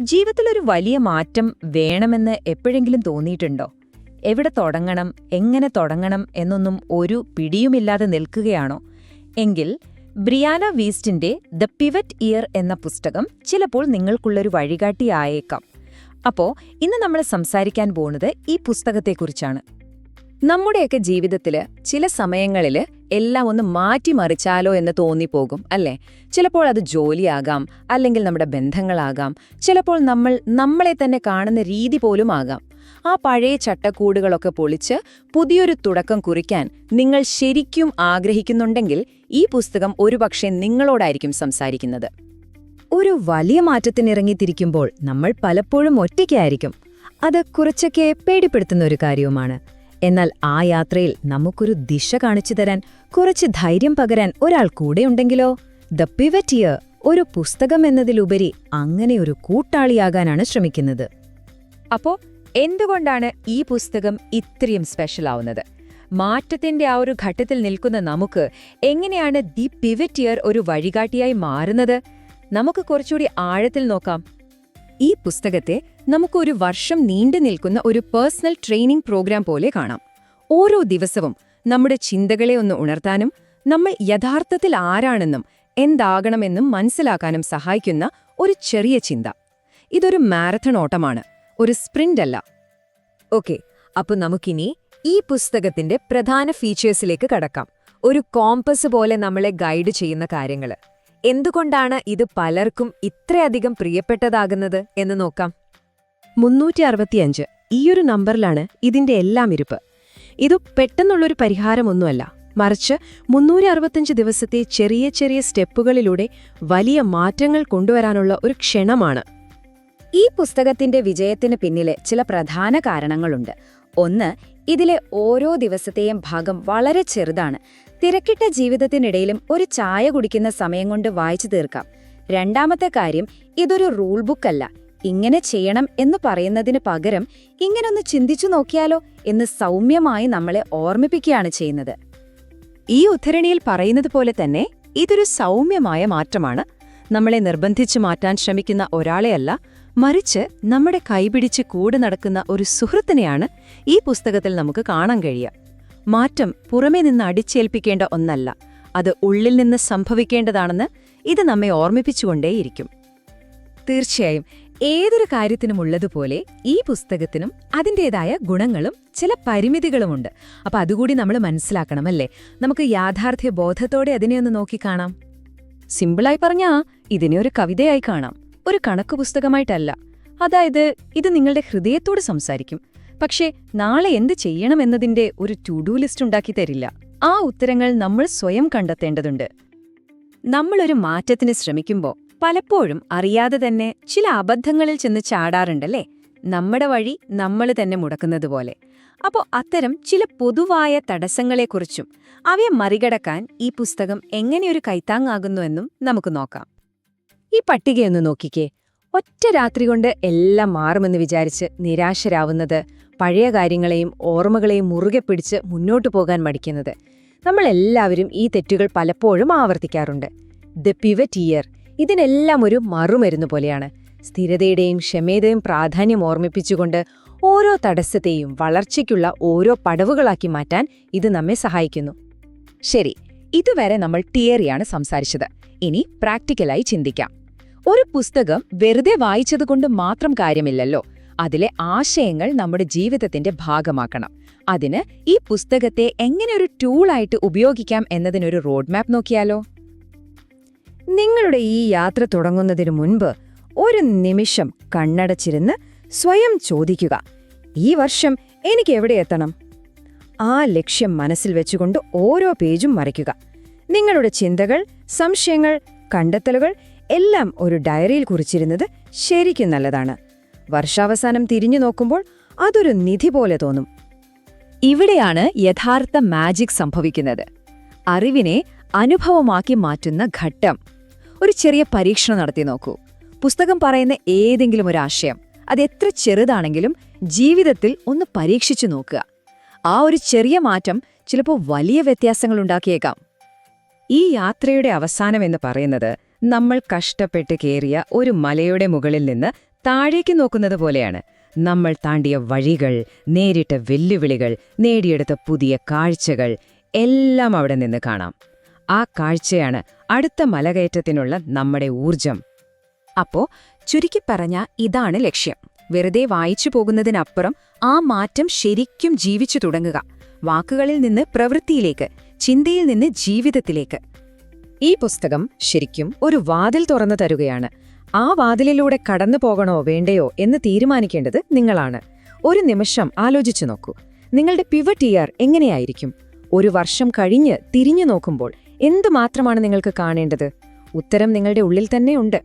ജീവിതത്തിലൊരു വലിയ മാറ്റം വേണമെന്ന് എപ്പോഴെങ്കിലും തോന്നിയിട്ടുണ്ടോ? എവിടെ തുടങ്ങണം എങ്ങനെ തുടങ്ങണം എന്നൊന്നും ഒരു പിടിയുമില്ലാതെ നിൽക്കുകയാണോ? എങ്കിൽ ബ്രിയാന വീസ്റ്റിന്റെ ദ പിവറ്റ് ഇയർ എന്ന പുസ്തകം ചിലപ്പോൾ നിങ്ങൾക്കുള്ളൊരു വഴികാട്ടിയായേക്കാം അപ്പോ ഇന്ന് നമ്മൾ സംസാരിക്കാൻ പോകുന്നത് ഈ പുസ്തകത്തെക്കുറിച്ചാണ്. നമ്മുടെയൊക്കെ ജീവിതത്തിൽ ചില സമയങ്ങളിൽ എല്ലാം ഒന്ന് മാറ്റിമറിച്ചാലോ എന്ന് തോന്നിപ്പോകും അല്ലേ? ചിലപ്പോൾ അത് ജോലിയാകാം അല്ലെങ്കിൽ നമ്മുടെ ബന്ധങ്ങളാകാം ചിലപ്പോൾ നമ്മൾ നമ്മളെ തന്നെ കാണുന്ന രീതി പോലും ആകാം. ആ പഴയ ചട്ടക്കൂടുകളൊക്കെ പൊളിച്ച് പുതിയൊരു തുടക്കം കുറിക്കാൻ നിങ്ങൾ ശരിക്കും ആഗ്രഹിക്കുന്നുണ്ടെങ്കിൽ ഈ പുസ്തകം ഒരുപക്ഷെ നിങ്ങളോടായിരിക്കും സംസാരിക്കുന്നത്. ഒരു വലിയ മാറ്റത്തിനിറങ്ങിത്തിരിക്കുമ്പോൾ നമ്മൾ പലപ്പോഴും ഒറ്റയ്ക്കായിരിക്കും. അത് കുറച്ചൊക്കെ പേടിപ്പെടുത്തുന്ന ഒരു കാര്യവുമാണ്. എന്നാൽ ആ യാത്രയിൽ നമുക്കൊരു ദിശ കാണിച്ചു തരാൻ കുറച്ച് ധൈര്യം പകരാൻ ഒരാൾ കൂടെയുണ്ടെങ്കിലോ ദ പിവറ്റിയർ ഒരു പുസ്തകം എന്നതിലുപരി അങ്ങനെ ഒരു കൂട്ടാളിയാകാനാണ് ശ്രമിക്കുന്നത്. അപ്പോ എന്തുകൊണ്ടാണ് ഈ പുസ്തകം ഇത്രയും സ്പെഷ്യൽ ആവുന്നത് മാറ്റത്തിന്റെ ആ ഒരു ഘട്ടത്തിൽ നിൽക്കുന്ന നമുക്ക് എങ്ങനെയാണ് ദി പിവറ്റിയർ ഒരു വഴികാട്ടിയായി മാറുന്നത്? നമുക്ക് കുറച്ചുകൂടി ആഴത്തിൽ നോക്കാം. ഈ പുസ്തകത്തെ നമുക്കൊരു വർഷം നീണ്ടു നിൽക്കുന്ന ഒരു പേഴ്സണൽ ട്രെയിനിംഗ് പ്രോഗ്രാം പോലെ കാണാം. ഓരോ ദിവസവും നമ്മുടെ ചിന്തകളെ ഒന്ന് ഉണർത്താനും നമ്മൾ യഥാർത്ഥത്തിൽ ആരാണെന്നും എന്താകണമെന്നും മനസ്സിലാക്കാനും സഹായിക്കുന്ന ഒരു ചെറിയ ചിന്ത. ഇതൊരു മാരത്തൺ ഓട്ടമാണ് ഒരു സ്പ്രിന്റ് അല്ല ഓക്കെ അപ്പൊ നമുക്കിനി ഈ പുസ്തകത്തിന്റെ പ്രധാന ഫീച്ചേഴ്സിലേക്ക് കടക്കാം. ഒരു കോമ്പസ് പോലെ നമ്മളെ ഗൈഡ് ചെയ്യുന്ന കാര്യങ്ങൾ. എന്തുകൊണ്ടാണ് ഇത് പലർക്കും ഇത്രയധികം പ്രിയപ്പെട്ടതാകുന്നത് എന്ന് നോക്കാം. മുന്നൂറ്റി അറുപത്തിയഞ്ച് ഈയൊരു നമ്പറിലാണ് ഇതിന്റെ എല്ലാം ഇരുപ്പ്. ഇത് പെട്ടെന്നുള്ളൊരു പരിഹാരമൊന്നുമല്ല. മറിച്ച് മുന്നൂറ്റി അറുപത്തഞ്ച് ദിവസത്തെ ചെറിയ ചെറിയ സ്റ്റെപ്പുകളിലൂടെ വലിയ മാറ്റങ്ങൾ കൊണ്ടുവരാനുള്ള ഒരു ക്ഷണമാണ്. ഈ പുസ്തകത്തിന്റെ വിജയത്തിന് പിന്നിലെ ചില പ്രധാന കാരണങ്ങളുണ്ട്. ഒന്ന് ഇതിലെ ഓരോ ദിവസത്തെയും ഭാഗം വളരെ ചെറുതാണ്. തിരക്കിട്ട ജീവിതത്തിനിടയിലും ഒരു ചായ കുടിക്കുന്ന സമയം കൊണ്ട് വായിച്ചു തീർക്കാം. രണ്ടാമത്തെ കാര്യം ഇതൊരു റൂൾ ബുക്കല്ല ഇങ്ങനെ ചെയ്യണം എന്ന് പറയുന്നതിന് പകരം ഇങ്ങനൊന്ന് ചിന്തിച്ചു നോക്കിയാലോ എന്ന് സൗമ്യമായി നമ്മളെ ഓർമ്മിപ്പിക്കുകയാണ് ചെയ്യുന്നത്. ഈ ഉദ്ധരണിയിൽ പറയുന്നത് പോലെ തന്നെ ഇതൊരു സൗമ്യമായ മാറ്റമാണ്. നമ്മളെ നിർബന്ധിച്ചു മാറ്റാൻ ശ്രമിക്കുന്ന ഒരാളെയല്ല മറിച്ച് നമ്മുടെ കൈപിടിച്ച് കൂടെ നടക്കുന്ന ഒരു സുഹൃത്തിനെയാണ് ഈ പുസ്തകത്തിൽ നമുക്ക് കാണാൻ കഴിയുക. മാറ്റം പുറമേ നിന്ന് അടിച്ചേൽപ്പിക്കേണ്ട ഒന്നല്ല. അത് ഉള്ളിൽ നിന്ന് സംഭവിക്കേണ്ടതാണെന്ന് ഇത് നമ്മെ ഓർമ്മിപ്പിച്ചുകൊണ്ടേയിരിക്കും. തീർച്ചയായും ഏതൊരു കാര്യത്തിനുമുള്ളതുപോലെ ഈ പുസ്തകത്തിനും അതിന്റെതായ ഗുണങ്ങളും ചില പരിമിതികളുമുണ്ട്. അപ്പൊ അതുകൂടി നമ്മൾ മനസ്സിലാക്കണമല്ലേ? നമുക്ക് യാഥാർത്ഥ്യ ബോധത്തോടെ അതിനെ ഒന്ന് നോക്കിക്കാണാം സിമ്പിളായി പറഞ്ഞാ ഇതിനെ ഒരു കവിതയായി കാണാം. ഒരു കണക്ക് പുസ്തകമായിട്ടല്ല. അതായത് ഇത് നിങ്ങളുടെ ഹൃദയത്തോട് സംസാരിക്കും. പക്ഷേ നാളെ എന്ത് ചെയ്യണമെന്നതിന്റെ ഒരു ടു ഡു ലിസ്റ്റ് ഉണ്ടാക്കി തരില്ല. ആ ഉത്തരങ്ങൾ നമ്മൾ സ്വയം കണ്ടെത്തേണ്ടതുണ്ട്. നമ്മളൊരു മാറ്റത്തിന് ശ്രമിക്കുമ്പോൾ പലപ്പോഴും അറിയാതെ തന്നെ ചില അബദ്ധങ്ങളിൽ ചെന്ന് ചാടാറുണ്ടല്ലേ? നമ്മുടെ വഴി നമ്മൾ തന്നെ മുടക്കുന്നത് പോലെ അപ്പോൾ അത്തരം ചില പൊതുവായ തടസ്സങ്ങളെക്കുറിച്ചും അവയെ മറികടക്കാൻ ഈ പുസ്തകം എങ്ങനെയൊരു കൈത്താങ്ങാകുന്നുവെന്നും നമുക്ക് നോക്കാം. ഈ പട്ടികയൊന്ന് നോക്കിക്കേ. ഒറ്റ രാത്രി കൊണ്ട് എല്ലാം മാറുമെന്ന് വിചാരിച്ച് നിരാശരാവുന്നത് പഴയ കാര്യങ്ങളെയും ഓർമ്മകളെയും മുറുകെ പിടിച്ച് മുന്നോട്ട് പോകാൻ മടിക്കുന്നത്. നമ്മളെല്ലാവരും ഈ തെറ്റുകൾ പലപ്പോഴും ആവർത്തിക്കാറുണ്ട്. ദ പിവറ്റ് ഇയർ ഇതിനെല്ലാം ഒരു മറുമരുന്ന് പോലെയാണ്. സ്ഥിരതയുടെയും ക്ഷമയുടെയും പ്രാധാന്യം ഓർമ്മിപ്പിച്ചുകൊണ്ട് ഓരോ തടസ്സത്തെയും വളർച്ചയ്ക്കുള്ള ഓരോ പടവുകളാക്കി മാറ്റാൻ ഇത് നമ്മെ സഹായിക്കുന്നു. ശരി ഇതുവരെ നമ്മൾ തിയറിയാണ് സംസാരിച്ചത്. ഇനി പ്രാക്ടിക്കലായി ചിന്തിക്കാം. ഒരു പുസ്തകം വെറുതെ വായിച്ചതുകൊണ്ട് മാത്രം കാര്യമില്ലല്ലോ. അതിലെ ആശയങ്ങൾ നമ്മുടെ ജീവിതത്തിന്റെ ഭാഗമാക്കണം. അതിന് ഈ പുസ്തകത്തെ എങ്ങനെ ഒരു ടൂളായിട്ട് ഉപയോഗിക്കാം എന്നതിനൊരു റോഡ് മാപ്പ് നോക്കിയാലോ? നിങ്ങളുടെ ഈ യാത്ര തുടങ്ങുന്നതിനു മുൻപ് ഒരു നിമിഷം കണ്ണടച്ചിരുന്ന് സ്വയം ചോദിക്കുക. ഈ വർഷം എനിക്ക് എവിടെ എത്തണം? ആ ലക്ഷ്യം മനസ്സിൽ വെച്ചുകൊണ്ട് ഓരോ പേജും മറിക്കുക. നിങ്ങളുടെ ചിന്തകൾ സംശയങ്ങൾ കണ്ടെത്തലുകൾ എല്ലാം ഒരു ഡയറിയിൽ കുറിച്ചിരുന്നത് ശരിക്കും നല്ലതാണ്. വർഷാവസാനം തിരിഞ്ഞു നോക്കുമ്പോൾ അതൊരു നിധി പോലെ തോന്നും. ഇവിടെയാണ് യഥാർത്ഥ മാജിക് സംഭവിക്കുന്നത്. അറിവിനെ അനുഭവമാക്കി മാറ്റുന്ന ഘട്ടം. ഒരു ചെറിയ പരീക്ഷണം നടത്തി നോക്കൂ. പുസ്തകം പറയുന്ന ഏതെങ്കിലും ഒരു ആശയം അത് എത്ര ചെറുതാണെങ്കിലും ജീവിതത്തിൽ ഒന്ന് പരീക്ഷിച്ചു നോക്കുക. ആ ഒരു ചെറിയ മാറ്റം ചിലപ്പോൾ വലിയ വ്യത്യാസങ്ങൾ ഉണ്ടാക്കിയേക്കാം. ഈ യാത്രയുടെ അവസാനം എന്ന് പറയുന്നത് നമ്മൾ കഷ്ടപ്പെട്ട് കയറിയ ഒരു മലയുടെ മുകളിൽ നിന്ന് താഴേക്ക് നോക്കുന്നത് പോലെയാണ്. നമ്മൾ താണ്ടിയ വഴികൾ നേരിട്ട വെല്ലുവിളികൾ നേടിയെടുത്ത പുതിയ കാഴ്ചകൾ എല്ലാം അവിടെ നിന്ന് കാണാം. ആ കാഴ്ചയാണ് അടുത്ത മലകയറ്റത്തിനുള്ള നമ്മുടെ ഊർജം അപ്പോ ചുരുക്കി പറഞ്ഞ ഇതാണ് ലക്ഷ്യം. വെറുതെ വായിച്ചു പോകുന്നതിനപ്പുറം ആ മാറ്റം ശരിക്കും ജീവിച്ചു തുടങ്ങുക. വാക്കുകളിൽ നിന്ന് പ്രവൃത്തിയിലേക്ക് ചിന്തയിൽ നിന്ന് ജീവിതത്തിലേക്ക്. ഈ പുസ്തകം ശരിക്കും ഒരു വാതിൽ തുറന്നു തരുകയാണ്. ആ വാതിലിലൂടെ കടന്നു പോകണോ വേണ്ടയോ എന്ന് തീരുമാനിക്കേണ്ടത് നിങ്ങളാണ്. ഒരു നിമിഷം ആലോചിച്ചു നോക്കൂ. നിങ്ങളുടെ പിവറ്റ് ഇയർ എങ്ങനെയായിരിക്കും? ഒരു വർഷം കഴിഞ്ഞ് തിരിഞ്ഞു നോക്കുമ്പോൾ എന്തുമാത്രമാണ് നിങ്ങൾക്ക് കാണേണ്ടത്? ഉത്തരം നിങ്ങളുടെ ഉള്ളിൽ തന്നെ ഉണ്ട്.